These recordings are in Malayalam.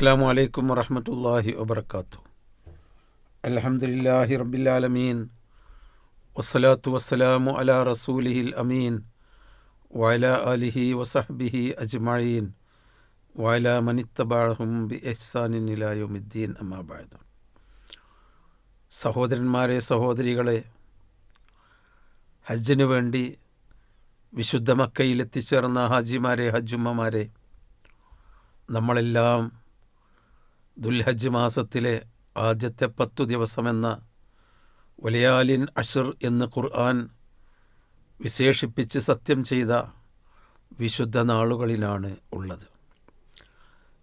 അസ്സാം വലൈക്കും വറഹമത്തല്ലാഹി വബർക്കാത്തു അലഹമുല്ലാഹി റബ്ബിലാലമീൻ വസ്സലാത്തു വസ്സലാമു അലാ റസൂലിഹിൽ അമീൻ. വയല അലിഹി വസഹബിഹി അജ്മീൻ വയല മനിത്തബാഹും ബി എഹ്സാനിലായുദ്ദീൻ അമ്മാബാദ് സഹോദരന്മാരെ സഹോദരികളെ ഹജ്ജിനു വേണ്ടി വിശുദ്ധ മക്കയിൽ എത്തിച്ചേർന്ന ഹാജിമാരെ ഹജ്ജുമ്മമാരെ നമ്മളെല്ലാം ദുൽഹജ്ജ് മാസത്തിലെ ആദ്യത്തെ പത്തു ദിവസമെന്ന വലയാലിൻ അഷർ എന്ന് ഖുർആൻ വിശേഷിപ്പിച്ച് സത്യം ചെയ്ത വിശുദ്ധ നാളുകളിലാണ് ഉള്ളത്.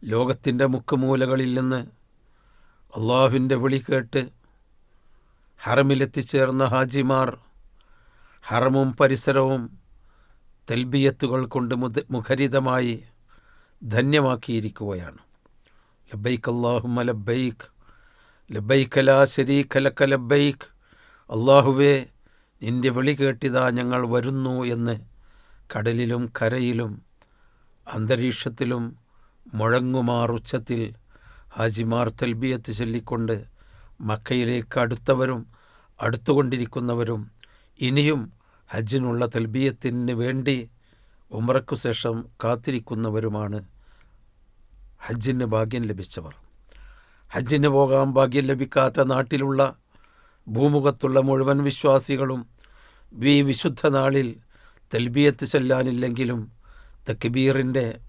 ലോകത്തിന്റെ മുക്കുമൂലകളിൽ നിന്ന് അള്ളാഹുവിന്റെ വിളി കേട്ട് ഹറമിലെത്തിച്ചേർന്ന ഹാജിമാർ ഹറമും പരിസരവും തെൽബിയത്തുകൾ കൊണ്ട് മുഖരിതമായി ധന്യമാക്കിയിരിക്കുകയാണ്. ലബൈക്ക് അള്ളാഹുമ ലബൈക്ക് ലബൈക്ക് ലാ ശരീഖ ലക്ക ലബൈക്ക് അള്ളാഹുവേ നിന്റെ വിളി കേട്ടിതാ ഞങ്ങൾ വരുന്നു എന്ന് കടലിലും കരയിലും അന്തരീക്ഷത്തിലും മുഴങ്ങുമാറുച്ചത്തിൽ ഹാജിമാർ തൽബിയത്ത് ചൊല്ലിക്കൊണ്ട് മക്കയിലേക്ക് അടുത്തവരും അടുത്തുകൊണ്ടിരിക്കുന്നവരും ഇനിയും ഹജ്ജിനുള്ള തൽബിയത്തിന് വേണ്ടി ഉമറക്കു ശേഷം കാത്തിരിക്കുന്നവരുമാണ്. ഹജ്ജിന് ഭാഗ്യം ലഭിച്ചവർ. ഹജ്ജിന് പോകാൻ ഭാഗ്യം ലഭിക്കാത്ത നാട്ടിലുള്ള ഭൂമുഖത്തുള്ള മുഴുവൻ വിശ്വാസികളും ഈ വിശുദ്ധ നാളിൽ തെൽബിയത്ത് ചെല്ലാനില്ലെങ്കിലും തക്ബീറിന്റെ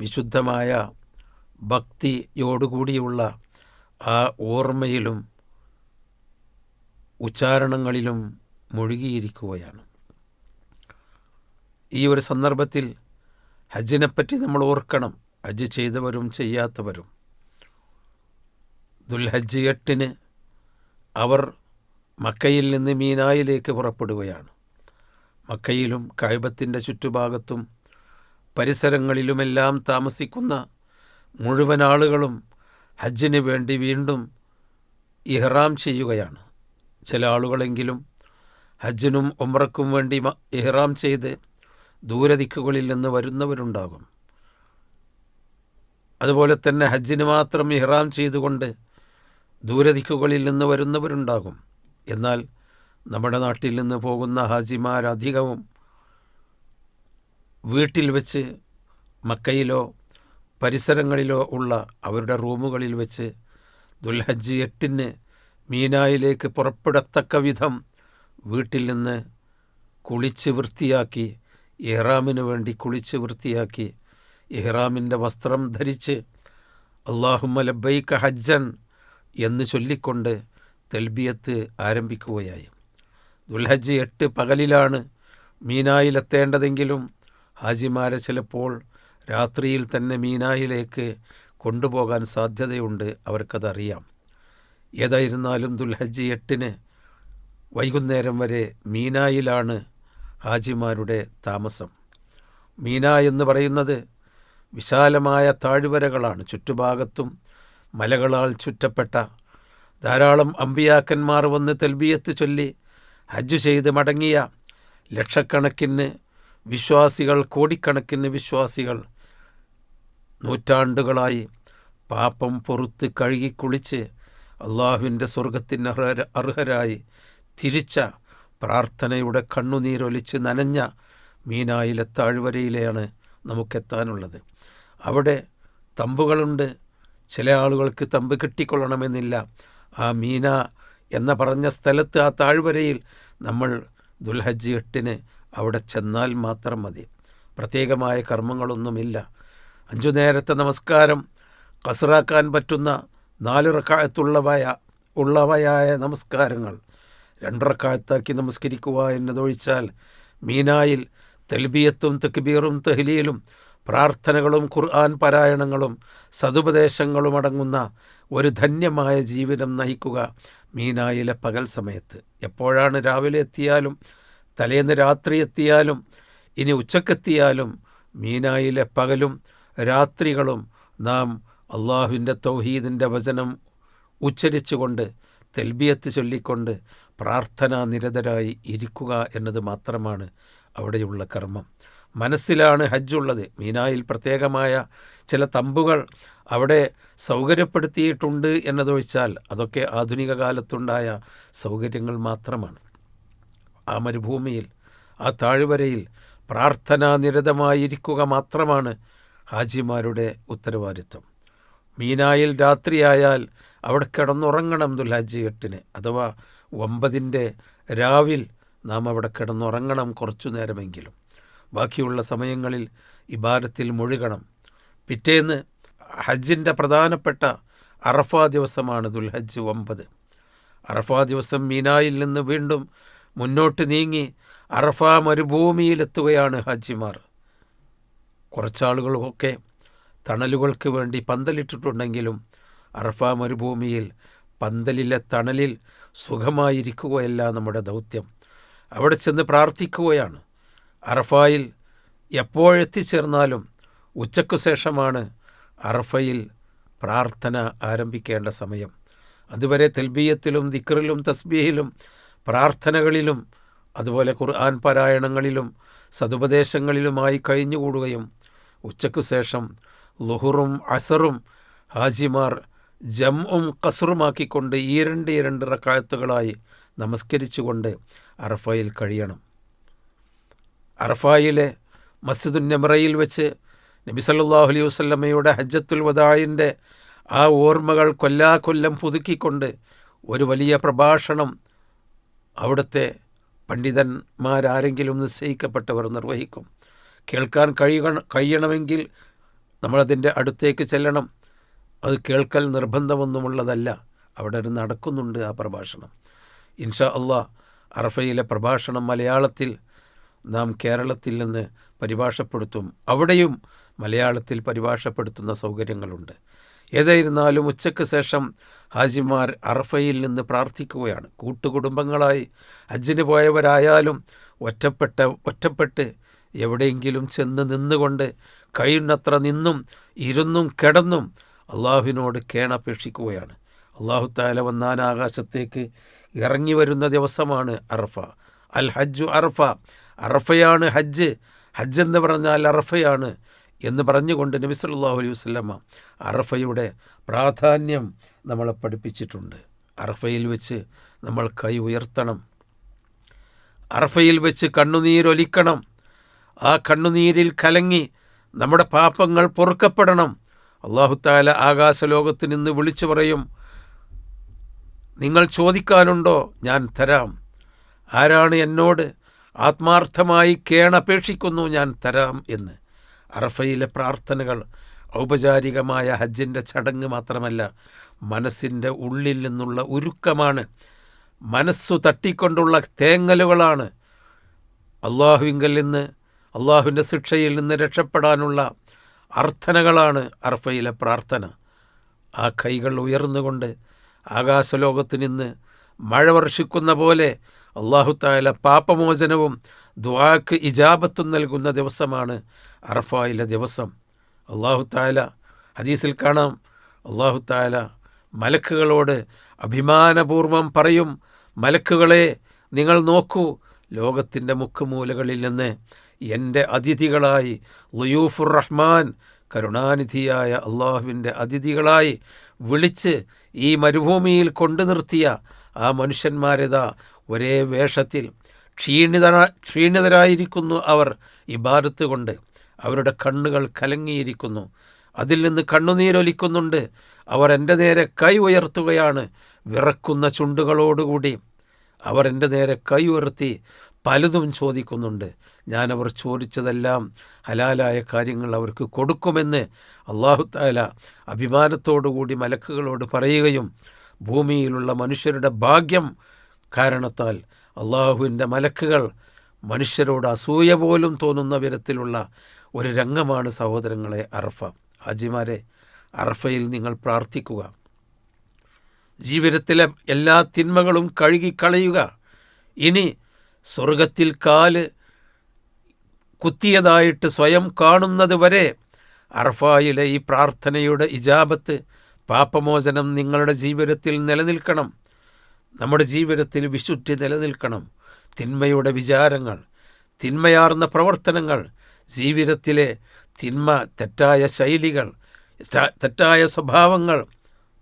വിശുദ്ധമായ ഭക്തിയോടുകൂടിയുള്ള ആ ഓർമ്മയിലും ഉച്ചാരണങ്ങളിലും മുഴുകിയിരിക്കുകയാണ്. ഈ ഒരു സന്ദർഭത്തിൽ ഹജ്ജിനെപ്പറ്റി നമ്മൾ ഓർക്കണം. ഹജ്ജ് ചെയ്തവരും ചെയ്യാത്തവരും. ദുൽഹജ്ജ് എട്ടിന് അവർ മക്കയിൽ നിന്ന് മീനായിലേക്ക് പുറപ്പെടുകയാണ്. മക്കയിലും കായബത്തിന്റെ ചുറ്റുഭാഗത്തും പരിസരങ്ങളിലുമെല്ലാം താമസിക്കുന്ന മുഴുവൻ ആളുകളും ഹജ്ജിന് വേണ്ടി വീണ്ടും ഇഹ്റാം ചെയ്യുകയാണ്. ചില ആളുകളെങ്കിലും ഹജ്ജിനും ഒമ്രക്കും വേണ്ടി ഇഹ്റാം ചെയ്ത് ദൂരദിക്കുകളിൽ നിന്ന് വരുന്നവരുണ്ടാകും. അതുപോലെ തന്നെ ഹജ്ജിന് മാത്രം ഇഹ്റാം ചെയ്തുകൊണ്ട് ദൂരദിക്കുകളിൽ നിന്ന് വരുന്നവരുണ്ടാകും. എന്നാൽ നമ്മുടെ നാട്ടിൽ നിന്ന് പോകുന്ന ഹാജിമാരധികവും വീട്ടിൽ വെച്ച് മക്കയിലോ പരിസരങ്ങളിലോ ഉള്ള അവരുടെ റൂമുകളിൽ വെച്ച് ദുൽഹജ്ജ് എട്ടിന് മീനായിലേക്ക് പുറപ്പെടത്തക്ക വിധം വീട്ടിൽ നിന്ന് കുളിച്ച് വൃത്തിയാക്കി ഇഹ്റാമിന് വേണ്ടി കുളിച്ച് വൃത്തിയാക്കി ഇഹ്റാമിന്റെ വസ്ത്രം ധരിച്ച് അള്ളാഹുമ്മ ലബൈക്ക ഹജ്ജൻ എന്ന് ചൊല്ലിക്കൊണ്ട് തെൽബിയത്ത് ആരംഭിക്കുകയായി. ദുൽഹജ്ജ് എട്ട് പകലിലാണ് മീനായിലെത്തേണ്ടതെങ്കിലും ഹാജിമാരെ ചിലപ്പോൾ രാത്രിയിൽ തന്നെ മീനായിലേക്ക് കൊണ്ടുപോകാൻ സാധ്യതയുണ്ട് അവർക്കതറിയാം. ഏതായിരുന്നാലും ദുൽഹജ്ജ് എട്ടിന് വൈകുന്നേരം വരെ മീനായിലാണ് ഹാജിമാരുടെ താമസം. മീന എന്ന് പറയുന്നത് വിശാലമായ താഴ്വരകളാണ് ചുറ്റുഭാഗത്തും മലകളാൽ ചുറ്റപ്പെട്ട. ധാരാളം അമ്പിയാക്കന്മാർ വന്ന് തെൽബിയത്ത് ചൊല്ലി ഹജ്ജ് ചെയ്ത് മടങ്ങിയ ലക്ഷക്കണക്കിന് വിശ്വാസികൾ കോടിക്കണക്കിന് വിശ്വാസികൾ നൂറ്റാണ്ടുകളായി പാപം പൊറുത്ത് കഴുകി കുളിച്ച് അള്ളാഹുവിന്റെ സ്വർഗത്തിന് അർഹ അർഹരായി തിരിച്ച പ്രാർത്ഥനയുടെ കണ്ണുനീരൊലിച്ച് നനഞ്ഞ മീനായിലെ താഴ്വരയിലെയാണ് നമുക്കെത്താനുള്ളത്. അവിടെ തമ്പുകളുണ്ട്. ചില ആളുകൾക്ക് തമ്പ് കിട്ടിക്കൊള്ളണമെന്നില്ല. ആ മീന എന്ന പറഞ്ഞ സ്ഥലത്ത് ആ താഴ്വരയിൽ നമ്മൾ ദുൽഹജ്ജ് എട്ടിന് അവിടെ ചെന്നാൽ മാത്രം മതി. പ്രത്യേകമായ കർമ്മങ്ങളൊന്നുമില്ല. അഞ്ചു നേരത്തെ നമസ്കാരം. കസറാക്കാൻ പറ്റുന്ന നാല് റക്കായത്തുള്ളവയ ഉള്ളവയായ നമസ്കാരങ്ങൾ. രണ്ടറക്കായത്താക്കി നമസ്കരിക്കുക എന്നതൊഴിച്ചാൽ മീനായിൽ തെൽബിയത്തും തെക്ബീറും തെഹ്ലിയിലും പ്രാർത്ഥനകളും ഖുർആൻ പാരായണങ്ങളും സതുപദേശങ്ങളും അടങ്ങുന്ന ഒരു ധന്യമായ ജീവിതം നയിക്കുക മീനായിലെ പകൽ സമയത്ത്. എപ്പോഴാണ് രാവിലെ എത്തിയാലും തലേന്ന് രാത്രി എത്തിയാലും ഇനി ഉച്ചക്കെത്തിയാലും മീനായിലെ പകലും രാത്രികളും നാം അള്ളാഹുവിന്റെ തൗഹീദിന്റെ വചനം ഉച്ചരിച്ചുകൊണ്ട് തെൽബിയത്ത് ചൊല്ലിക്കൊണ്ട് പ്രാർത്ഥനാ നിരതരായി ഇരിക്കുക എന്നത് മാത്രമാണ് അവിടെയുള്ള കർമ്മം. മനസ്സിലാണ് ഹജ്ജുള്ളത്. മീനായിൽ പ്രത്യേകമായ ചില തമ്പുകൾ അവിടെ സൗകര്യപ്പെടുത്തിയിട്ടുണ്ട് എന്നതൊഴിച്ചാൽ അതൊക്കെ ആധുനിക കാലത്തുണ്ടായ സൗകര്യങ്ങൾ മാത്രമാണ്. ആ മരുഭൂമിയിൽ ആ താഴ്വരയിൽ പ്രാർത്ഥനാനിരതമായിരിക്കുക മാത്രമാണ് ഹാജിമാരുടെ ഉത്തരവാദിത്വം. മീനായിൽ രാത്രിയായാൽ അവിടെ കിടന്നുറങ്ങണം ദുൽഹാജി എട്ടിന് അഥവാ ഒമ്പതിന്റെ രാവിൽ നാം അവിടെ കിടന്നുറങ്ങണം കുറച്ചു നേരമെങ്കിലും ബാക്കിയുള്ള സമയങ്ങളിൽ ഇബാരത്തിൽ മുഴുകണം. പിറ്റേന്ന് ഹജ്ജിന്റെ പ്രധാനപ്പെട്ട അറഫാ ദിവസമാണ് ദുൽഹജ്ജ് ഒമ്പത്. അറഫാ ദിവസം മീനായിൽ നിന്ന് വീണ്ടും മുന്നോട്ട് നീങ്ങി അറഫാ മരുഭൂമിയിലെത്തുകയാണ് ഹജ്ജിമാർ കുറച്ചാളുകളൊക്കെ തണലുകൾക്ക് വേണ്ടി പന്തലിട്ടിട്ടുണ്ടെങ്കിലും അറഫ മരുഭൂമിയിൽ പന്തലിലെ തണലിൽ സുഖമായിരിക്കുകയല്ല നമ്മുടെ ദൗത്യം. അവിടെ ചെന്ന് പ്രാർത്ഥിക്കുകയാണ്. അറഫായിൽ എപ്പോഴെത്തിച്ചേർന്നാലും ഉച്ചയ്ക്കു ശേഷമാണ് അറഫയിൽ പ്രാർത്ഥന ആരംഭിക്കേണ്ട സമയം. അതുവരെ തെൽബീയത്തിലും ദിക്റിലും തസ്ബീഹിലും പ്രാർത്ഥനകളിലും അതുപോലെ ഖുർആൻ പാരായണങ്ങളിലും സതുപദേശങ്ങളിലുമായി കഴിഞ്ഞുകൂടുകയും ഉച്ചയ്ക്കു ശേഷം ലുഹുറും അസറും ഹാജിമാർ ജംഉം കസറുമാക്കിക്കൊണ്ട് ഈരണ്ട് ഇരണ്ട് റക്കായത്തുകളായി നമസ്കരിച്ചുകൊണ്ട് അറഫയിൽ കഴിയണം. അറഫായിലെ മസ്ജിദുൻ നമറയിൽ വെച്ച് നബി സല്ലാഹു അലൈഹി വസല്ലമയുടെ ഹജ്ജത്തുൽ വദായിന്റെ ആ ഓർമ്മകൾ കൊല്ലാക്കൊല്ലം പുതുക്കിക്കൊണ്ട് ഒരു വലിയ പ്രഭാഷണം അവിടുത്തെ പണ്ഡിതന്മാരാരെങ്കിലും നിശ്ചയിക്കപ്പെട്ടവർ നിർവഹിക്കും. കേൾക്കാൻ കഴിയ കഴിയണമെങ്കിൽ നമ്മളതിന്റെ അടുത്തേക്ക് ചെല്ലണം. അത് കേൾക്കൽ നിർബന്ധമൊന്നുമുള്ളതല്ല. അവിടെ നടക്കുന്നുണ്ട് ആ പ്രഭാഷണം. ഇൻഷാ അള്ളാ അറഫയിലെ പ്രഭാഷണം മലയാളത്തിൽ നാം കേരളത്തിൽ നിന്ന് പരിഭാഷപ്പെടുത്തും. അവിടെയും മലയാളത്തിൽ പരിഭാഷപ്പെടുത്തുന്ന സൗകര്യങ്ങളുണ്ട്. ഏതായിരുന്നാലും ഉച്ചയ്ക്ക് ശേഷം ഹാജിമാർ അറഫയിൽ നിന്ന് പ്രാർത്ഥിക്കുകയാണ്. കൂട്ടുകുടുംബങ്ങളായി ഹജ്ജിന് പോയവരായാലും ഒറ്റപ്പെട്ട ഒറ്റപ്പെട്ട് എവിടെയെങ്കിലും ചെന്ന് നിന്നുകൊണ്ട് കഴിയുന്നത്ര നിന്നും ഇരുന്നും കിടന്നും അള്ളാഹുവിനോട് കേണപേക്ഷിക്കുകയാണ്. അള്ളാഹു താല വന്നാൻ ആകാശത്തേക്ക് ഇറങ്ങി വരുന്ന ദിവസമാണ് അറഫ. അൽ ഹജ്ജു അറഫ. അറഫയാണ് ഹജ്ജ്. ഹജ്ജ് എന്ന് പറഞ്ഞാൽ അറഫയാണ് എന്ന് പറഞ്ഞുകൊണ്ട് നബി സല്ലല്ലാഹു അലൈഹി വസല്ലമ അറഫയുടെ പ്രാധാന്യം നമ്മളെ പഠിപ്പിച്ചിട്ടുണ്ട്. അറഫയിൽ വെച്ച് നമ്മൾ കൈ ഉയർത്തണം. അറഫയിൽ വെച്ച് കണ്ണുനീരൊലിക്കണം ആ കണ്ണുനീരിൽ കലങ്ങി നമ്മുടെ പാപങ്ങൾ പൊറുക്കപ്പെടണം. അള്ളാഹുത്താല ആകാശലോകത്ത് നിന്ന് വിളിച്ചു പറയും നിങ്ങൾ ചോദിക്കാനുണ്ടോ? ഞാൻ തരാം. ആരാണ് എന്നോട്? ആത്മാർത്ഥമായി കേണപേക്ഷിക്കുന്നു ഞാൻ തരാം എന്ന്. അറഫയിലെ പ്രാർത്ഥനകൾ ഔപചാരികമായ ഹജ്ജിന്റെ ചടങ്ങ് മാത്രമല്ല മനസ്സിന്റെ ഉള്ളിൽ നിന്നുള്ള ഉരുക്കമാണ്. മനസ്സു തട്ടിക്കൊണ്ടുള്ള തേങ്ങലുകളാണ്. അള്ളാഹുവിങ്കൽ നിന്ന് അള്ളാഹുവിന്റെ ശിക്ഷയിൽ നിന്ന് രക്ഷപ്പെടാനുള്ള അർത്ഥനകളാണ് അർഫയിലെ പ്രാർത്ഥന. ആ കൈകൾ ഉയർന്നുകൊണ്ട് ആകാശലോകത്ത് നിന്ന് മഴ വർഷിക്കുന്ന പോലെ അള്ളാഹുത്തായ പാപമോചനവും ദ്വാക്ക് ഇജാബത്തും നൽകുന്ന ദിവസമാണ് അറഫായിലെ ദിവസം. അള്ളാഹുത്തായ ഹദീസിൽ കാണാം. അള്ളാഹുത്തായ മലക്കുകളോട് അഭിമാനപൂർവം പറയും മലക്കുകളെ നിങ്ങൾ നോക്കൂ ലോകത്തിന്റെ മുക്കുമൂലകളിൽ നിന്ന് എന്റെ അതിഥികളായി ലുയൂഫുർ റഹ്മാൻ കരുണാനിധിയായ അള്ളാഹുവിന്റെ അതിഥികളായി വിളിച്ച് ഈ മരുഭൂമിയിൽ കൊണ്ടു നിർത്തിയ ആ മനുഷ്യന്മാരിതാ ഒരേ വേഷത്തിൽ ക്ഷീണിത ക്ഷീണിതരായിരിക്കുന്നു അവർ ഇബാദത്ത് കൊണ്ട്. അവരുടെ കണ്ണുകൾ കലങ്ങിയിരിക്കുന്നു. അതിൽ നിന്ന് കണ്ണുനീരൊലിക്കുന്നുണ്ട്. അവർ എന്റെ നേരെ കൈ ഉയർത്തുകയാണ്. വിറക്കുന്ന ചുണ്ടുകളോടുകൂടി അവർ എന്റെ നേരെ കൈ ഉയർത്തി പലതും ചോദിക്കുന്നുണ്ട്. ഞാനവർ ചോദിച്ചതെല്ലാം ഹലാലായ കാര്യങ്ങൾ അവർക്ക് കൊടുക്കുമെന്ന് അള്ളാഹു താല അഭിമാനത്തോടുകൂടി മലക്കുകളോട് പറയുകയും ഭൂമിയിലുള്ള മനുഷ്യരുടെ ഭാഗ്യം കാരണത്താൽ അള്ളാഹുവിന്റെ മലക്കുകൾ മനുഷ്യരോട് അസൂയ പോലും തോന്നുന്ന വിധത്തിലുള്ള ഒരു രംഗമാണ് സഹോദരങ്ങളെ അറഫ. ഹാജിമാരെ അറഫയിൽ നിങ്ങൾ പ്രാർത്ഥിക്കുക. ജീവിതത്തിലെ എല്ലാ തിന്മകളും കഴുകിക്കളയുക. ഇനി സ്വർഗത്തിൽ കാൽ കുത്തിയതായിട്ട് സ്വയം കാണുന്നത് വരെ അർഫായിലെ ഈ പ്രാർത്ഥനയുടെ ഇജാബത്ത് പാപമോചനം നിങ്ങളുടെ ജീവിതത്തിൽ നിലനിൽക്കണം. നമ്മുടെ ജീവിതത്തിൽ വിശുദ്ധി നിലനിൽക്കണം. തിന്മയുടെ വിചാരങ്ങൾ തിന്മയാർന്ന പ്രവർത്തനങ്ങൾ ജീവിതത്തിലെ തിന്മ തെറ്റായ ശൈലികൾ തെറ്റായ സ്വഭാവങ്ങൾ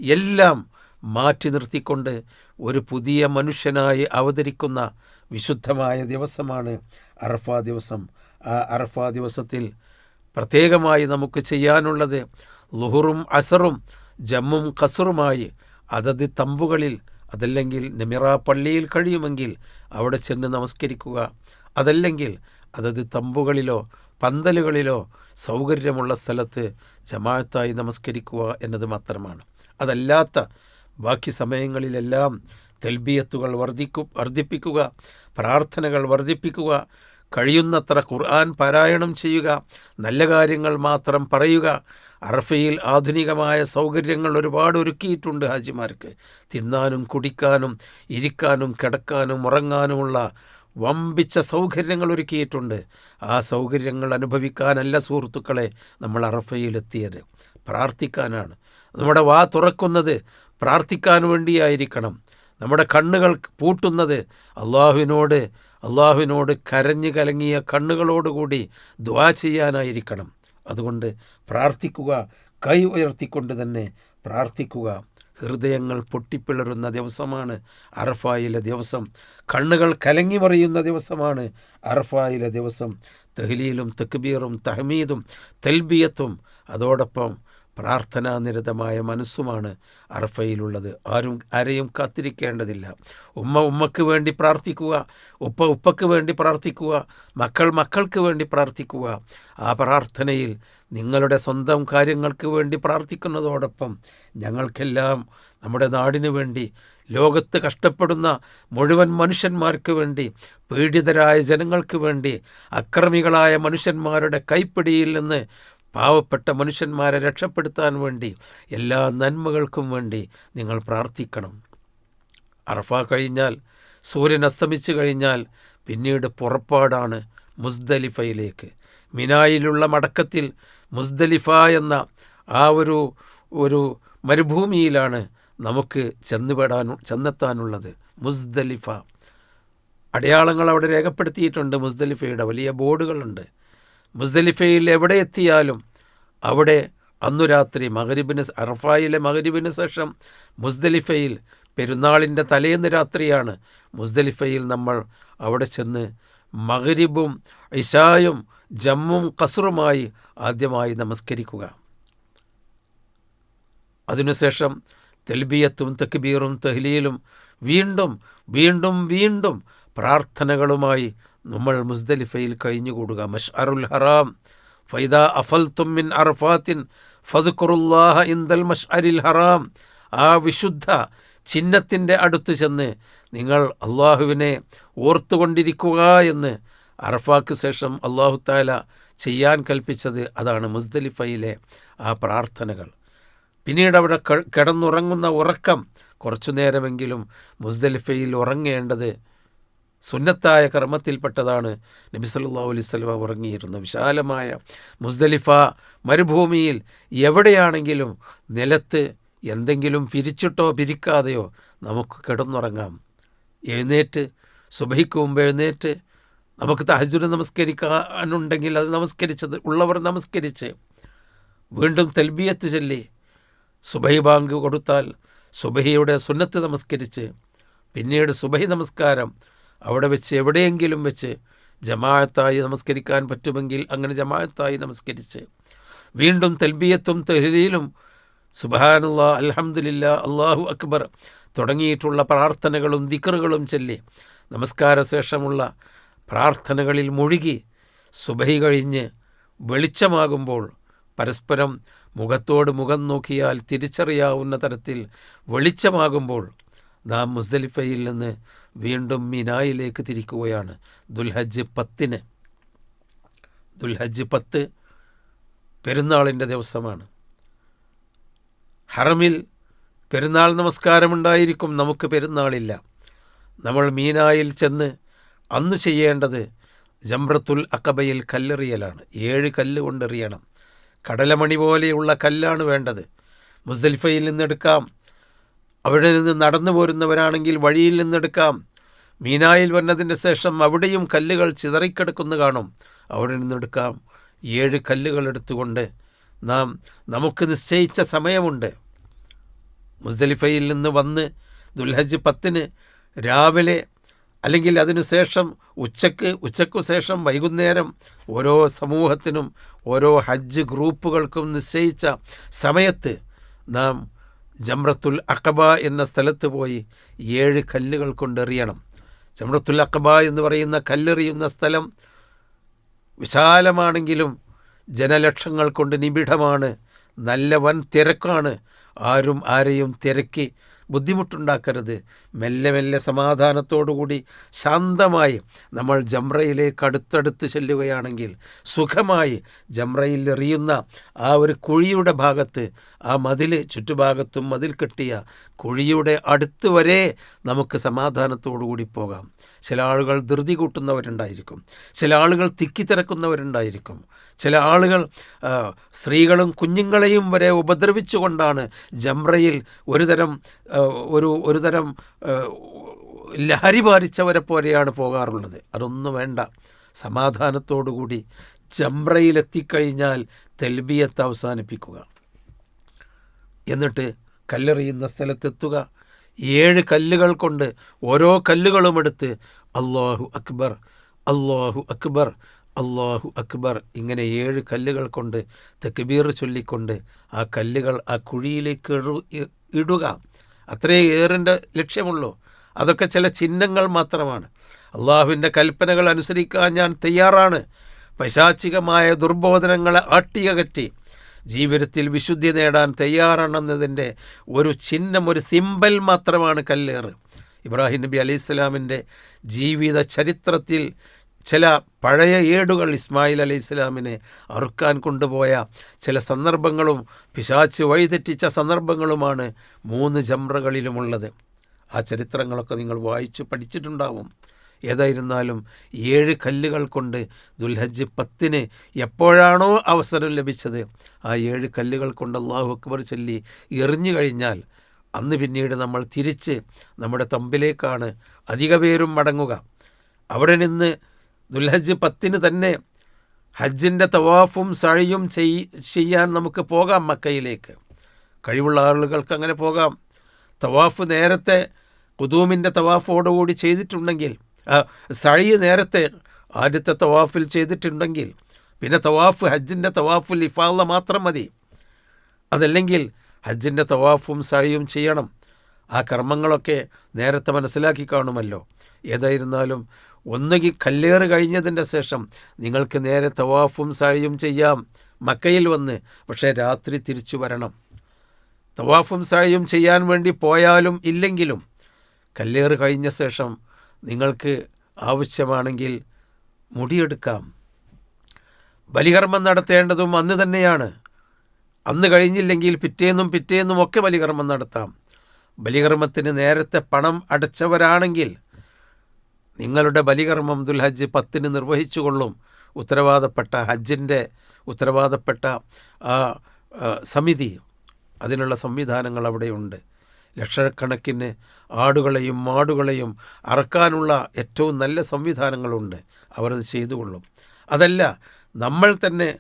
എല്ലാം മാറ്റി നിർത്തിക്കൊണ്ട് ഒരു പുതിയ മനുഷ്യനായി അവതരിക്കുന്ന വിശുദ്ധമായ ദിവസമാണ് അറഫ ദിവസം. ആ അറഫ ദിവസത്തിൽ പ്രത്യേകമായി നമുക്ക് ചെയ്യാനുള്ളത് ലുഹുറും അസറും ജമ്മും കസറുമായി അതത് തമ്പുകളിൽ അതല്ലെങ്കിൽ നെമിറ പള്ളിയിൽ കഴിയുമെങ്കിൽ അവിടെ ചെന്ന് നമസ്കരിക്കുക. അതല്ലെങ്കിൽ അതത് തമ്പുകളിലോ പന്തലുകളിലോ സൗകര്യമുള്ള സ്ഥലത്ത് ജമാഅത്തായി നമസ്കരിക്കുക എന്നത് മാത്രമാണ്. അതല്ലാത്ത ബാക്കി സമയങ്ങളിലെല്ലാം തെൽബിയത്തുകൾ വർദ്ധിക്കു വർദ്ധിപ്പിക്കുക പ്രാർത്ഥനകൾ വർദ്ധിപ്പിക്കുക കഴിയുന്നത്ര ഖുർആൻ പാരായണം ചെയ്യുക നല്ല കാര്യങ്ങൾ മാത്രം പറയുക അറഫയിൽ ആധുനികമായ സൗകര്യങ്ങൾ ഒരുപാട് ഒരുക്കിയിട്ടുണ്ട് ഹാജിമാർക്ക്. തിന്നാനും കുടിക്കാനും ഇരിക്കാനും കിടക്കാനും ഉറങ്ങാനുമുള്ള വമ്പിച്ച സൗകര്യങ്ങൾ ഒരുക്കിയിട്ടുണ്ട്. ആ സൗകര്യങ്ങൾ അനുഭവിക്കാനല്ല സുഹൃത്തുക്കളെ നമ്മൾ അറഫയിലെത്തിയത്. പ്രാർത്ഥിക്കാനാണ്. നമ്മുടെ വാ തുറക്കുന്നത് പ്രാർത്ഥിക്കാൻ വേണ്ടിയായിരിക്കണം. നമ്മുടെ കണ്ണുകൾ പൂട്ടുന്നത് അള്ളാഹുവിനോട് അള്ളാഹുവിനോട് കരഞ്ഞു കലങ്ങിയ കണ്ണുകളോടുകൂടി ദ്വാ ചെയ്യാനായിരിക്കണം. അതുകൊണ്ട് പ്രാർത്ഥിക്കുക കൈ ഉയർത്തിക്കൊണ്ട് തന്നെ പ്രാർത്ഥിക്കുക. ഹൃദയങ്ങൾ പൊട്ടിപ്പിളരുന്ന ദിവസമാണ് അറഫായിലെ ദിവസം. കണ്ണുകൾ കലങ്ങി മറിയുന്ന ദിവസമാണ് അറഫായിലെ ദിവസം. തെഹ്ലീലും തെക്ബീറും തഹമീദും തെൽബിയത്തും. അതോടൊപ്പം പ്രാർത്ഥനാനിരതമായ മനസ്സുമാണ് അർഫയിലുള്ളത്. ആരും ആരെയും കാത്തിരിക്കേണ്ടതില്ല. ഉമ്മ ഉമ്മക്ക് വേണ്ടി പ്രാർത്ഥിക്കുക ഉപ്പ ഉപ്പക്ക് വേണ്ടി പ്രാർത്ഥിക്കുക മക്കൾ മക്കൾക്ക് വേണ്ടി പ്രാർത്ഥിക്കുക. ആ പ്രാർത്ഥനയിൽ നിങ്ങളുടെ സ്വന്തം കാര്യങ്ങൾക്ക് വേണ്ടി പ്രാർത്ഥിക്കുന്നതോടൊപ്പം ഞങ്ങൾക്കെല്ലാം നമ്മുടെ നാടിനു വേണ്ടി ലോകത്ത് കഷ്ടപ്പെടുന്ന മുഴുവൻ മനുഷ്യന്മാർക്ക് വേണ്ടി പീഡിതരായ ജനങ്ങൾക്ക് വേണ്ടി അക്രമികളായ മനുഷ്യന്മാരുടെ കൈപ്പിടിയിൽ നിന്ന് പാവപ്പെട്ട മനുഷ്യന്മാരെ രക്ഷപ്പെടുത്താൻ വേണ്ടി എല്ലാ നന്മകൾക്കും വേണ്ടി നിങ്ങൾ പ്രാർത്ഥിക്കണം. അറഫ കഴിഞ്ഞാൽ സൂര്യൻ അസ്തമിച്ചു കഴിഞ്ഞാൽ പിന്നീട് പുറപ്പാടാണ് മുസ്ദലിഫയിലേക്ക്. മിനായിലുള്ള മടക്കത്തിൽ മുസ്ദലിഫ എന്ന ആ ഒരു ഒരു മരുഭൂമിയിലാണ് നമുക്ക് ചെന്നുപെടാൻ ചെന്നെത്താനുള്ളത്. മുസ്ദലിഫ. അടയാളങ്ങൾ അവിടെ രേഖപ്പെടുത്തിയിട്ടുണ്ട് മുസ്ദലിഫയുടെ. വലിയ ബോർഡുകളുണ്ട്. മുസ്ദലിഫയിൽ എവിടെ എത്തിയാലും അവിടെ അന്നു രാത്രി മഹരിബിന് അറഫായിലെ മഹരിബിന് ശേഷം മുസ്ദലിഫയിൽ പെരുന്നാളിന്റെ തലേന്ന് രാത്രിയാണ് മുസ്ദലിഫയിൽ നമ്മൾ അവിടെ ചെന്ന് മഹരിബും ഇഷായും ജമ്മും കസറുമായി ആദ്യമായി നമസ്കരിക്കുക. അതിനുശേഷം തെൽബിയത്തും തക്ബീറും തെഹ്ലീലും വീണ്ടും വീണ്ടും വീണ്ടും പ്രാർത്ഥനകളുമായി നമ്മൾ മുസ്ദലിഫയിൽ കഴിഞ്ഞുകൂടുക മഷ്അറുൽ ഹറാം. ഫൈദ അഫൽത്തും മിൻ അറഫാത്തിൻ ഫതുക്കുറുല്ലാഹ ഇന്ദൽ മഷ്അരിൽ ഹറാം. ആ വിശുദ്ധ ചിഹ്നത്തിന്റെ അടുത്ത് ചെന്ന് നിങ്ങൾ അള്ളാഹുവിനെ ഓർത്തുകൊണ്ടിരിക്കുക എന്ന് അറഫാക്ക് ശേഷം അള്ളാഹു താല ചെയ്യാൻ കൽപ്പിച്ചത് അതാണ് മുസ്ദലിഫയിലെ ആ പ്രാർത്ഥനകൾ. പിന്നീട് അവിടെ കിടന്നുറങ്ങുന്ന ഉറക്കം കുറച്ചു നേരമെങ്കിലും മുസ്ദലിഫയിൽ ഉറങ്ങേണ്ടത് സുന്നത്തായ കർമ്മത്തിൽപ്പെട്ടതാണ് നബി സല്ലാ അലൈഹി വസല്ലമ ഉറങ്ങിയിരുന്ന വിശാലമായ മുസ്ദലിഫ മരുഭൂമിയിൽ എവിടെയാണെങ്കിലും നിലത്ത് എന്തെങ്കിലും പിരിച്ചിട്ടോ പിരിക്കാതെയോ നമുക്ക് കിടന്നുറങ്ങാം. എഴുന്നേറ്റ് സുബഹിക്ക് മുമ്പ് എഴുന്നേറ്റ് നമുക്ക് തഹജുര നമസ്കരിക്കാനുണ്ടെങ്കിൽ അത് നമസ്കരിച്ചത് ഉള്ളവർ നമസ്കരിച്ച് വീണ്ടും തെൽബിയത്ത് ചൊല്ലി സുബഹി ബാങ്ക് കൊടുത്താൽ സുബഹിയുടെ സുന്നത്ത് നമസ്കരിച്ച് പിന്നീട് സുബഹി നമസ്കാരം അവിടെ വെച്ച് എവിടെയെങ്കിലും വെച്ച് ജമാഅത്തായി നമസ്കരിക്കാൻ പറ്റുമെങ്കിൽ അങ്ങനെ ജമാഅത്തായി നമസ്കരിച്ച്. വീണ്ടും തെൽബിയത്തും തെഹ്ലീലും സുബാനുള്ള അൽഹംദുലില്ല അള്ളാഹു അക്ബർ തുടങ്ങിയിട്ടുള്ള പ്രാർത്ഥനകളും ദിക്കറുകളും ചൊല്ലി നമസ്കാര ശേഷമുള്ള പ്രാർത്ഥനകളിൽ മുഴുകി സുബഹി കഴിഞ്ഞ് വെളിച്ചമാകുമ്പോൾ പരസ്പരം മുഖത്തോട് മുഖം നോക്കിയാൽ തിരിച്ചറിയാവുന്ന തരത്തിൽ വെളിച്ചമാകുമ്പോൾ നാം മുസ്ദലിഫയിൽ നിന്ന് വീണ്ടും മിനായിലേക്ക് തിരിക്കുകയാണ്. ദുൽഹജ്ജ് പത്തിന്. ദുൽഹജ്ജ് പത്ത് പെരുന്നാളിന്റെ ദിവസമാണ്. ഹറമിൽ പെരുന്നാൾ നമസ്കാരമുണ്ടായിരിക്കും നമുക്ക് പെരുന്നാളില്ല. നമ്മൾ മീനായിൽ ചെന്ന് അന്ന് ചെയ്യേണ്ടത് ജംറത്തുൽ അക്കബയിൽ കല്ലെറിയലാണ്. ഏഴ് കല്ല് കൊണ്ടെറിയണം. കടലമണി പോലെയുള്ള കല്ലാണ് വേണ്ടത്. മുസൽഫയിൽ നിന്നെടുക്കാം. അവിടെ നിന്ന് നടന്നു പോരുന്നവരാണെങ്കിൽ വഴിയിൽ നിന്നെടുക്കാം. മീനായിൽ വന്നതിന് ശേഷം അവിടെയും കല്ലുകൾ ചിതറിക്കിടക്കുന്ന കാണും. അവിടെ നിന്നെടുക്കാം. ഏഴ് കല്ലുകൾ എടുത്തുകൊണ്ട് നാം നമുക്ക് നിശ്ചയിച്ച സമയമുണ്ട്. മുസ്ദലിഫയിൽ നിന്ന് വന്ന് ദുൽഹജ് പത്തിന് രാവിലെ അല്ലെങ്കിൽ അതിനുശേഷം ഉച്ചയ്ക്ക് ഉച്ചക്കു ശേഷം വൈകുന്നേരം ഓരോ സമൂഹത്തിനും ഓരോ ഹജ്ജ് ഗ്രൂപ്പുകൾക്കും നിശ്ചയിച്ച സമയത്ത് നാം ജംറത്തുൽ അഖബ എന്ന സ്ഥലത്ത് പോയി ഏഴ് കല്ലുകൾ കൊണ്ടെറിയണം. ജമ്രത്തുൽ അഖബ എന്ന് പറയുന്ന കല്ലെറിയുന്ന സ്ഥലം വിശാലമാണെങ്കിലും ജനലക്ഷങ്ങൾ കൊണ്ട് നിബിഡമാണ് നല്ല വൻ തിരക്കാണ്. ആരും ആരെയും തിരക്കി ബുദ്ധിമുട്ടുണ്ടാക്കരുത്. മെല്ലെ മെല്ലെ സമാധാനത്തോടുകൂടി ശാന്തമായി നമ്മൾ ജംറയിലേക്ക് അടുത്തടുത്ത് ചെല്ലുകയാണെങ്കിൽ സുഖമായി ജംറയിൽ എറിയുന്ന ആ ഒരു കുഴിയുടെ ഭാഗത്ത് ആ മതിൽ ചുറ്റുഭാഗത്തും മതിൽ കെട്ടിയ കുഴിയുടെ അടുത്ത് വരെ നമുക്ക് സമാധാനത്തോടുകൂടി പോകാം. ചില ആളുകൾ ധൃതി കൂട്ടുന്നവരുണ്ടായിരിക്കും. ചില ആളുകൾ തിക്കിത്തിരക്കുന്നവരുണ്ടായിരിക്കും ചില ആളുകൾ സ്ത്രീകളും കുഞ്ഞുങ്ങളെയും വരെ ഉപദ്രവിച്ചുകൊണ്ടാണ് ജംറയിൽ ഒരുതരം ആ, ഒരു തരം ലഹരി ബാധിച്ചവരെ പോലെയാണ് പോകാറുള്ളത്. അതൊന്നും വേണ്ട. സമാധാനത്തോടുകൂടി ചമ്രയിലെത്തിക്കഴിഞ്ഞാൽ തെൽബിയത്ത് അവസാനിപ്പിക്കുക. എന്നിട്ട് കല്ലെറിയുന്ന സ്ഥലത്തെത്തുക. ഏഴ് കല്ലുകൾ കൊണ്ട് ഓരോ കല്ലുകളും എടുത്ത് അള്ളാഹു അക്ബർ അള്ളാഹു അക്ബർ അള്ളാഹു അക്ബർ ഇങ്ങനെ ഏഴ് കല്ലുകൾ കൊണ്ട് തെക്കുബീർ ചൊല്ലിക്കൊണ്ട് ആ കല്ലുകൾ ആ കുഴിയിലേക്ക് ഇടുക. അത്രേ ഏറിന്റെ ലക്ഷ്യമുള്ളൂ. അതൊക്കെ ചില ചിഹ്നങ്ങൾ മാത്രമാണ്. അള്ളാഹുവിന്റെ കൽപ്പനകൾ അനുസരിക്കാൻ ഞാൻ തയ്യാറാണ്. പൈശാചികമായ ദുർബോധനങ്ങളെ ആട്ടിയകറ്റി ജീവിതത്തിൽ വിശുദ്ധി നേടാൻ തയ്യാറാണെന്നതിന്റെ ഒരു ചിഹ്നം ഒരു സിമ്പൽ മാത്രമാണ് കല്ലേറ്. ഇബ്രാഹിം നബി അലൈഹി സ്വലാമിന്റെ ജീവിത ചരിത്രത്തിൽ ചില പഴയ ഏടുകൾ ഇസ്മായിൽ അലി ഇസ്ലാമിനെ അറുക്കാൻ കൊണ്ടുപോയ ചില സന്ദർഭങ്ങളും പിശാച്ച് വഴിതെറ്റിച്ച സന്ദർഭങ്ങളുമാണ് മൂന്ന് ജംറകളിലുമുള്ളത്. ആ ചരിത്രങ്ങളൊക്കെ നിങ്ങൾ വായിച്ച് പഠിച്ചിട്ടുണ്ടാവും. ഏതായിരുന്നാലും ഏഴ് കല്ലുകൾ കൊണ്ട് ദുൽഹജ്ജ് പത്തിന് എപ്പോഴാണോ അവസരം ലഭിച്ചത് ആ ഏഴ് കല്ലുകൾ കൊണ്ട് അള്ളാഹു അക്ബർ ചൊല്ലി എറിഞ്ഞു കഴിഞ്ഞാൽ അന്ന് പിന്നീട് നമ്മൾ തിരിച്ച് നമ്മുടെ തമ്പിലേക്കാണ് അധിക പേരും മടങ്ങുക. അവിടെ നിന്ന് ദുൽഹജ്ജ് പത്തിന് തന്നെ ഹജ്ജിന്റെ തവാഫും സഴിയും ചെയ് ചെയ്യാൻ നമുക്ക് പോകാം മക്കയിലേക്ക്. കഴിവുള്ള ആളുകൾക്ക് അങ്ങനെ പോകാം. തവാഫ് നേരത്തെ കുതൂമിന്റെ തവാഫോടുകൂടി ചെയ്തിട്ടുണ്ടെങ്കിൽ സഴി നേരത്തെ ആദ്യത്തെ തവാഫിൽ ചെയ്തിട്ടുണ്ടെങ്കിൽ പിന്നെ തവാഫ് ഹജ്ജിന്റെ തവാഫുൽ ഇഫാദ മാത്രം മതി. അതല്ലെങ്കിൽ ഹജ്ജിന്റെ തവാഫും സഴിയും ചെയ്യണം. ആ കർമ്മങ്ങളൊക്കെ നേരത്തെ മനസ്സിലാക്കി കാണുമല്ലോ. ഏതായിരുന്നാലും ഒന്നുകിൽ കല്ലേറ് കഴിഞ്ഞതിന്റെ ശേഷം നിങ്ങൾക്ക് നേരെ തവാഫും സഴിയും ചെയ്യാം. മക്കയിൽ വന്ന് പക്ഷേ രാത്രി തിരിച്ചു വരണം. തവാഫും സായും ചെയ്യാൻ വേണ്ടി പോയാലും ഇല്ലെങ്കിലും കല്ലേറ് കഴിഞ്ഞ ശേഷം നിങ്ങൾക്ക് ആവശ്യമാണെങ്കിൽ മുടിയെടുക്കാം. ബലികർമ്മം നടത്തേണ്ടതും അന്ന് തന്നെയാണ്. അന്ന് കഴിഞ്ഞില്ലെങ്കിൽ പിറ്റേന്നും പിറ്റേന്നും ഒക്കെ ബലികർമ്മം നടത്താം. ബലികർമ്മത്തിന് നേരത്തെ പണം അടച്ചവരാണെങ്കിൽ നിങ്ങളുടെ ബലികർമ്മം ദുൽഹജ്ജ് പത്തിന് നിർവഹിച്ചുകൊള്ളും. ഉത്തരവാദപ്പെട്ട ഹജ്ജിന്റെ ഉത്തരവാദപ്പെട്ട ആ സമിതി അതിനുള്ള സംവിധാനങ്ങൾ അവിടെയുണ്ട്. ലക്ഷക്കണക്കിന് ആടുകളെയും മാടുകളെയും അറക്കാനുള്ള ഏറ്റവും നല്ല സംവിധാനങ്ങളുണ്ട്. അവരത് ചെയ്തുകൊള്ളും. അതല്ല നമ്മൾ തന്നെ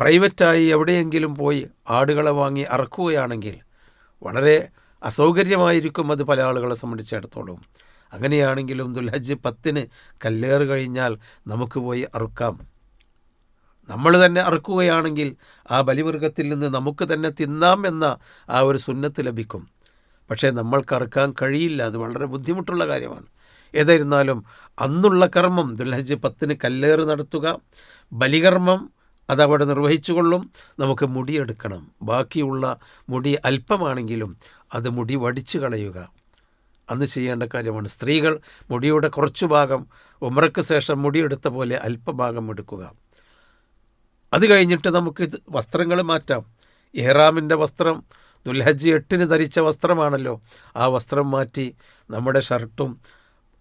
പ്രൈവറ്റായി എവിടെയെങ്കിലും പോയി ആടുകളെ വാങ്ങി അറക്കുകയാണെങ്കിൽ വളരെ അസൗകര്യമായിരിക്കും അത് പല ആളുകളെ സംബന്ധിച്ചിടത്തോളം. അങ്ങനെയാണെങ്കിലും ദുൽഹജ്ജ് പത്തിന് കല്ലേറ് കഴിഞ്ഞാൽ നമുക്ക് പോയി അറുക്കാം. നമ്മൾ തന്നെ അറുക്കുകയാണെങ്കിൽ ആ ബലിമൃഗത്തിൽ നിന്ന് നമുക്ക് തന്നെ തിന്നാം എന്ന ആ ഒരു സുന്നത്ത് ലഭിക്കും. പക്ഷേ നമ്മൾക്ക് അറുക്കാൻ കഴിയില്ല. അത് വളരെ ബുദ്ധിമുട്ടുള്ള കാര്യമാണ്. ഏതായിരുന്നാലും അന്നുള്ള കർമ്മം ദുൽഹജ്ജ് പത്തിന് കല്ലേറ് നടത്തുക ബലികർമ്മം അതവിടെ നിർവഹിച്ചുകൊള്ളും നമുക്ക് മുടിയെടുക്കണം. ബാക്കിയുള്ള മുടി അല്പമാണെങ്കിലും അത് മുടി വടിച്ചു കളയുക. അന്ന് ചെയ്യേണ്ട കാര്യമാണ്. സ്ത്രീകൾ മുടിയുടെ കുറച്ചു ഭാഗം ഉമ്രയ്ക്ക് ശേഷം മുടിയെടുത്ത പോലെ അല്പഭാഗം എടുക്കുക. അത് കഴിഞ്ഞിട്ട് നമുക്ക് വസ്ത്രങ്ങൾ മാറ്റാം. ഇഹ്റാമിന്റെ വസ്ത്രം ദുൽഹജ്ജ് എട്ടിന് ധരിച്ച വസ്ത്രമാണല്ലോ. ആ വസ്ത്രം മാറ്റി നമ്മുടെ ഷർട്ടും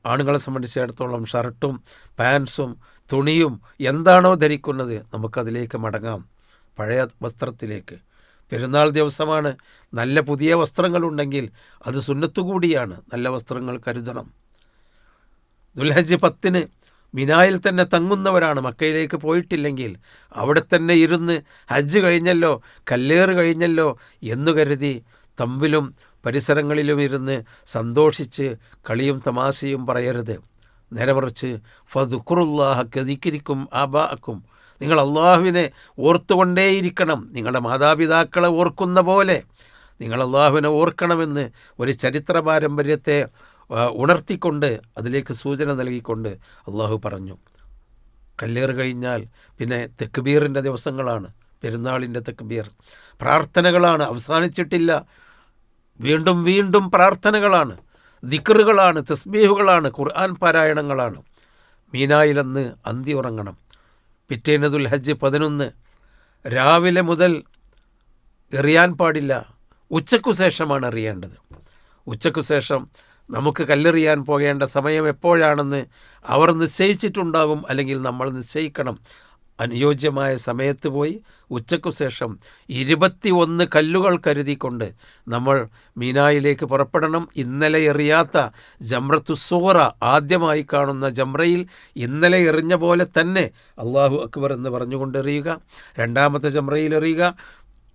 ആണുങ്ങളെ സംബന്ധിച്ചിടത്തോളം ഷർട്ടും പാൻസും തുണിയും എന്താണോ ധരിക്കുന്നത് നമുക്കതിലേക്ക് മടങ്ങാം. പഴയ വസ്ത്രത്തിലേക്ക്. പെരുന്നാൾ ദിവസമാണ്. നല്ല പുതിയ വസ്ത്രങ്ങളുണ്ടെങ്കിൽ അത് സുന്നത്തുകൂടിയാണ് നല്ല വസ്ത്രങ്ങൾ കരുതണം. ദുൽഹജ് പത്തിന് മിനായിൽ തന്നെ തങ്ങുന്നവരാണ്. മക്കയിലേക്ക് പോയിട്ടില്ലെങ്കിൽ അവിടെ തന്നെ ഇരുന്ന് ഹജ്ജ് കഴിഞ്ഞല്ലോ കല്ലേറ് കഴിഞ്ഞല്ലോ എന്നു കരുതി തമ്പിലും പരിസരങ്ങളിലും ഇരുന്ന് സന്തോഷിച്ച് കളിയും തമാശയും പറയരുത്. നേരെ മറിച്ച് ഫതുക്കുറുല്ലാഹ കതിക്കിരിക്കും ആബാക്കും നിങ്ങൾ അള്ളാഹുവിനെ ഓർത്തുകൊണ്ടേയിരിക്കണം. നിങ്ങളുടെ മാതാപിതാക്കളെ ഓർക്കുന്ന പോലെ നിങ്ങൾ അള്ളാഹുവിനെ ഓർക്കണമെന്ന് ഒരു ചരിത്ര പാരമ്പര്യത്തെ ഉണർത്തിക്കൊണ്ട് അതിലേക്ക് സൂചന നൽകിക്കൊണ്ട് അള്ളാഹു പറഞ്ഞു. കല്ലേറ് കഴിഞ്ഞാൽ പിന്നെ തെക്കുബീറിന്റെ ദിവസങ്ങളാണ് പെരുന്നാളിന്റെ തെക്കുബീർ പ്രാർത്ഥനകളാണ് അവസാനിച്ചിട്ടില്ല. വീണ്ടും വീണ്ടും പ്രാർത്ഥനകളാണ് ദിക്കറുകളാണ് തസ്ബീഹുകളാണ് ഖുർആൻ പാരായണങ്ങളാണ്. മീനായിലന്ന് അന്തി ഉറങ്ങണം. പിറ്റേന്നതുൽ ഹജ്ജ് പതിനൊന്ന്. രാവിലെ മുതൽ എറിയാൻ പാടില്ല. ഉച്ചക്കു ശേഷമാണ് അറിയേണ്ടത് ഉച്ചക്കു ശേഷം നമുക്ക് കല്ലെറിയാൻ പോകേണ്ട സമയം എപ്പോഴാണെന്ന് അവർ നിശ്ചയിച്ചിട്ടുണ്ടാകും അല്ലെങ്കിൽ നമ്മൾ നിശ്ചയിക്കണം. അനുയോജ്യമായ സമയത്ത് പോയി ഉച്ചയ്ക്കു ശേഷം ഇരുപത്തി ഒന്ന് കല്ലുകൾ കരുതിക്കൊണ്ട് നമ്മൾ മീനായിലേക്ക് പുറപ്പെടണം. ഇന്നലെ എറിയാത്ത ജംറത്തു സൂറ ആദ്യമായി കാണുന്ന ജമ്രയിൽ ഇന്നലെ എറിഞ്ഞ പോലെ തന്നെ അള്ളാഹു അക്ബർ എന്ന് പറഞ്ഞുകൊണ്ട് എറിയുക. രണ്ടാമത്തെ ജമ്രയിൽ എറിയുക.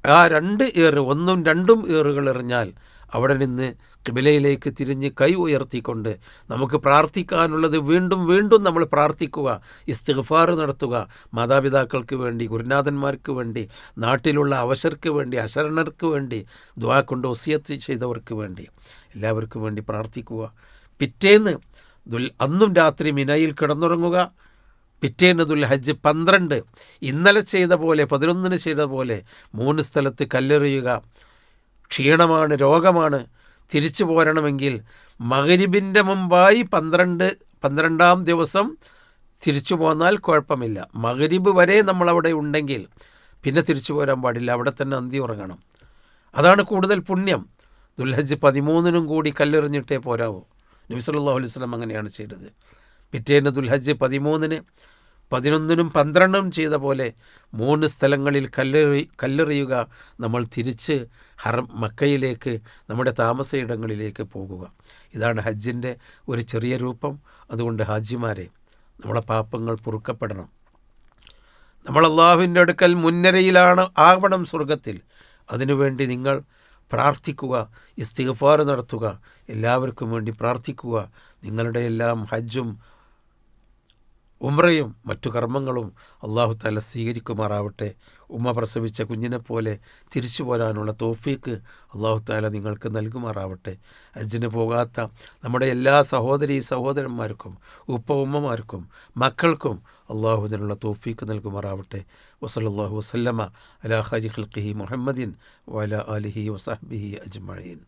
ആ രണ്ട് ഏറ് ഒന്നും രണ്ടും ഏറുകൾ എറിഞ്ഞാൽ അവിടെ നിന്ന് കിബിലയിലേക്ക് തിരിഞ്ഞ് കൈ ഉയർത്തിക്കൊണ്ട് നമുക്ക് പ്രാർത്ഥിക്കാനുള്ളത് വീണ്ടും വീണ്ടും നമ്മൾ പ്രാർത്ഥിക്കുക ഇസ്തിഗ്ഫാർ നടത്തുക മാതാപിതാക്കൾക്ക് വേണ്ടി ഗുരുനാഥന്മാർക്ക് വേണ്ടി നാട്ടിലുള്ള അവശർക്ക് വേണ്ടി അശരണർക്ക് വേണ്ടി ദ്വാ കൊണ്ട് ഒസിയത്ത് ചെയ്തവർക്ക് വേണ്ടി എല്ലാവർക്കും വേണ്ടി പ്രാർത്ഥിക്കുക. പിറ്റേന്ന് ദുൽ അന്നും രാത്രി മിനയിൽ കിടന്നുറങ്ങുക. പിറ്റേന്ന് ദുൽ ഹജ്ജ് പന്ത്രണ്ട്. ഇന്നലെ ചെയ്ത പോലെ പതിനൊന്നിന് ചെയ്ത പോലെ മൂന്ന് സ്ഥലത്ത് കല്ലെറിയുക. ക്ഷീണമാണ് രോഗമാണ്. തിരിച്ചു പോരണമെങ്കിൽ മകരിബിന്റെ മുമ്പായി പന്ത്രണ്ട് പന്ത്രണ്ടാം ദിവസം തിരിച്ചു പോന്നാൽ കുഴപ്പമില്ല. മകരിബ് വരെ നമ്മളവിടെ ഉണ്ടെങ്കിൽ പിന്നെ തിരിച്ചു പോരാൻ പാടില്ല. അവിടെ തന്നെ അന്തി ഉറങ്ങണം. അതാണ് കൂടുതൽ പുണ്യം. ദുൽഹജ് പതിമൂന്നിനും കൂടി കല്ലെറിഞ്ഞിട്ടേ പോരാവൂ. നബി സല്ലല്ലാഹു അലൈഹി വസല്ലം അങ്ങനെയാണ് ചെയ്തത്. പിറ്റേന്ന് ദുൽഹജ് പതിമൂന്നിന് പതിനൊന്നിനും പന്ത്രണ്ടും ചെയ്ത പോലെ മൂന്ന് സ്ഥലങ്ങളിൽ കല്ലെറി കല്ലെറിയുക. നമ്മൾ തിരിച്ച് ഹറ മക്കയിലേക്ക് നമ്മുടെ താമസയിടങ്ങളിലേക്ക് പോകുക. ഇതാണ് ഹജ്ജിന്റെ ഒരു ചെറിയ രൂപം. അതുകൊണ്ട് ഹാജിമാരെ നമ്മളെ പാപങ്ങൾ പൊറുക്കപ്പെടണം. നമ്മൾ അള്ളാഹുവിന്റെ അടുക്കൽ മുൻനിരയിലാണ് ആവണം സ്വർഗത്തിൽ. അതിനുവേണ്ടി നിങ്ങൾ പ്രാർത്ഥിക്കുക ഇസ്തിഗ്ഫാർ നടത്തുക. എല്ലാവർക്കും വേണ്ടി പ്രാർത്ഥിക്കുക. നിങ്ങളുടെ എല്ലാം ഹജ്ജും ഉമ്രയും മറ്റു കർമ്മങ്ങളും അള്ളാഹു താല സ്വീകരിക്കുമാറാവട്ടെ. ഉമ്മ പ്രസവിച്ച കുഞ്ഞിനെപ്പോലെ തിരിച്ചു പോരാനുള്ള തോഫീക്ക് അള്ളാഹു താല നിങ്ങൾക്ക് നൽകുമാറാവട്ടെ. അജിന് പോകാത്ത നമ്മുടെ എല്ലാ സഹോദരി സഹോദരന്മാർക്കും ഉപ്പ ഉമ്മമാർക്കും മക്കൾക്കും അള്ളാഹുദിനുള്ള തോഫീക്ക് നൽകുമാറാവട്ടെ. വസലല്ലാഹു വസ്ലമ അലാ ഹരി ഖൽഖിഹി മുഹമ്മദിൻ വല അലിഹി വസഹബിഹി അജ്മഴീൻ